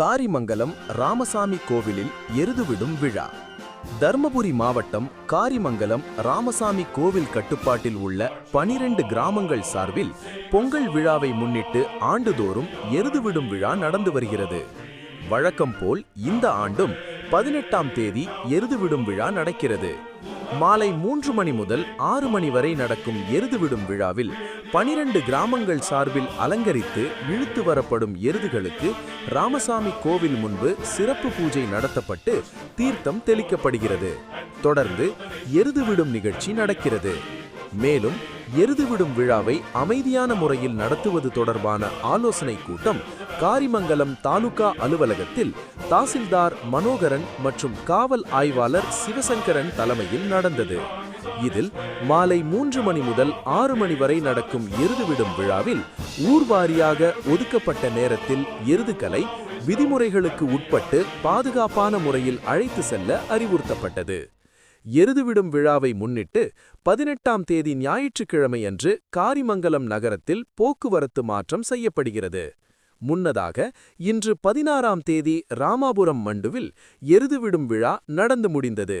காரிமங்கலம் ராமசாமி கோவிலில் எருதுவிடும் விழா. தர்மபுரி மாவட்டம் காரிமங்கலம் ராமசாமி கோவில் கட்டுப்பாட்டில் உள்ள பனிரெண்டு கிராமங்கள் சார்பில் பொங்கல் விழாவை முன்னிட்டு ஆண்டுதோறும் எருதுவிடும் விழா நடந்து வருகிறது. வழக்கம் போல் இந்த ஆண்டும் பதினெட்டாம் தேதி எருதுவிடும் விழா நடக்கிறது. மாலை மூன்று மணி முதல் ஆறு மணி வரை நடக்கும் எருதுவிடும் விழாவில் பனிரெண்டு கிராமங்கள் சார்பில் அலங்கரித்து இழுத்து வரப்படும் எருதுகளுக்கு ராமசாமி கோவில் முன்பு சிறப்பு பூஜை நடத்தப்பட்டு தீர்த்தம் தெளிக்கப்படுகிறது. தொடர்ந்து எருதுவிடும் நிகழ்ச்சி நடக்கிறது. மேலும் எருதுவிடும் விழாவை அமைதியான முறையில் நடத்துவது தொடர்பான ஆலோசனை கூட்டம் காரிமங்கலம் தாலுகா அலுவலகத்தில் தாசில்தார் மனோகரன் மற்றும் காவல் ஆய்வாளர் சிவசங்கரன் தலைமையில் நடந்தது. இதில் மாலை மூன்று மணி முதல் ஆறு மணி வரை நடக்கும் எருதுவிடும் விழாவில் ஊர்வாரியாக ஒதுக்கப்பட்ட நேரத்தில் எருதுகளை விதிமுறைகளுக்கு உட்பட்டு பாதுகாப்பான முறையில் அழைத்து செல்ல அறிவுறுத்தப்பட்டது. எருதுவிடும் விழாவை முன்னிட்டு பதினெட்டாம் தேதி ஞாயிற்றுக்கிழமை அன்று காரிமங்கலம் நகரத்தில் போக்குவரத்து மாற்றம் செய்யப்படுகிறது. முன்னதாக இன்று பதினாறாம் தேதி ராமாபுரம் மண்டுவில் எருதுவிடும் விழா நடந்து முடிந்தது.